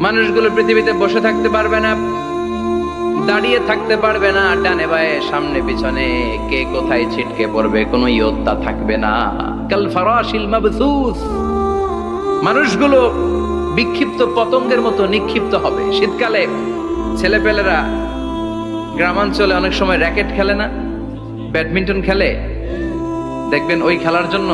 মানুষগুলো পৃথিবীতে বসে থাকতে পারবে না, দাঁড়িয়ে থাকতে পারবে না, ডানে বায়ে, সামনে পিছনে, কে কোথায় ছিটকে পড়বে, কোনো ইয়ত্তা থাকবে না। কাল মাবথুস মানুষগুলো বিক্ষিপ্ত পতঙ্গের মতো নিক্ষিপ্ত হবে। শীতকালে ছেলেপেলেরা গ্রামাঞ্চলে অনেক সময় র্যাকেট খেলে না, ব্যাডমিন্টন খেলে। দেখবেন ওই খেলার জন্য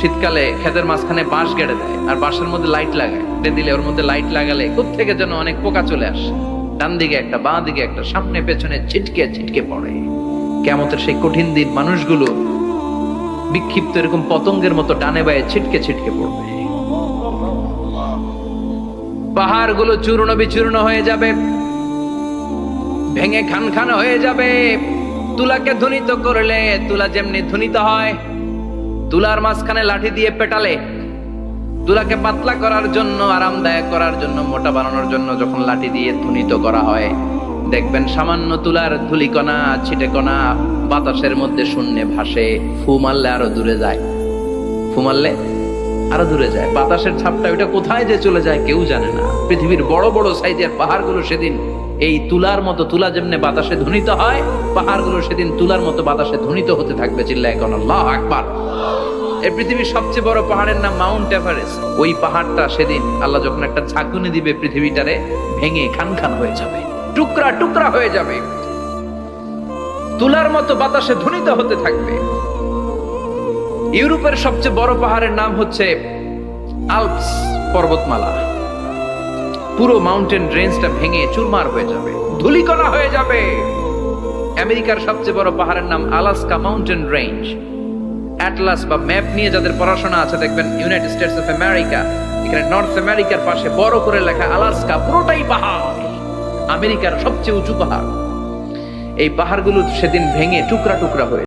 শীতকালে ক্ষেতের মাঝখানে বাঁশ গেড়ে দেয় আর বাঁশের মধ্যে লাইট লাগায়। দিলে ওর মধ্যে লাইট লাগালে থেকে যেন অনেক পোকা চলে আসে। ডান দিকে একটা, বাঁ দিকে একটা, সামনে, পেছনে ছিটকে ছিটকে পড়ে। কেমতের সেই কঠিন দিন মানুষগুলো বিক্ষিপ্ত এরকম পতঙ্গের মতো ডানে বায়ে ছিটকে ছিটকে পড়বে। পাহাড়গুলো চূর্ণ বিচূর্ণ হয়ে যাবে। ভেঙে খান খান হয়ে যাবে। তুলাকে ধ্বনিত করলে তুলা যেমনি ধ্বনিত হয় তুলার মাঝখানে লাঠি দিয়ে পেটালে তুলাকে পাতলা করার জন্য, আরামদায়ক করার জন্য, মোটা বানানোর জন্য যখন লাঠি দিয়ে ধ্বনিত করা হয়, দেখবেন সামান্য তুলার ধুলিকণা, ছিটেকণা বাতাসের মধ্যে শূন্যে ভাসে, ফু মারলে আরও দূরে যায়। ফু মারলে আরও দূরে যায়। বাতাসের ছাপটা ওইটা কোথায় যে চলে যায় কেউ জানে না। পৃথিবীর বড় বড় সাইজের পাহাড়গুলো সেদিন এই তুলার মতো, তুলা যেমনে বাতাসে ধ্বনিত হয়, পাহাড়গুলো সেদিন তুলার মতো বাতাসে ধ্বনিত হতে থাকবে চিল্লা এখন আল্লাহ আকবার। এই পৃথিবীর সবচেয়ে বড় পাহাড়ের নাম মাউন্ট এভারেস্ট। ওই পাহাড়টা সেদিন আল্লাহ যখন একটা ঝাঁকুনি দিবে, পৃথিবীটারে ভেঙে খান খান হয়ে যাবে, টুকরা টুকরা হয়ে যাবে। তুলার মতো বাতাসে ধ্বনিত হতে থাকবে। ইউরোপের সবচেয়ে বড় পাহাড়ের নাম হচ্ছে আলপস পর্বতমালা। পুরো মাউন্টেন রেঞ্জটা ভেঙে চুরমার হয়ে যাবে, ধুলিকণা হয়ে যাবে। আমেরিকার সবচেয়ে বড় পাহাড়ের নাম আলাস্কা মাউন্টেন রেঞ্জ অ্যাটলাস বা ম্যাপ নিয়ে যাদের পড়াশোনা আছে, দেখবেন ইউনাইটেড স্টেটস অফ আমেরিকা এখানে নর্থ আমেরিকার পাশে বড় করে লেখা আলাস্কা পুরোটাই পাহাড়। আমেরিকার সবচেয়ে উঁচু পাহাড়। এই পাহাড়গুলো সেদিন ভেঙে টুকরা টুকরা হয়ে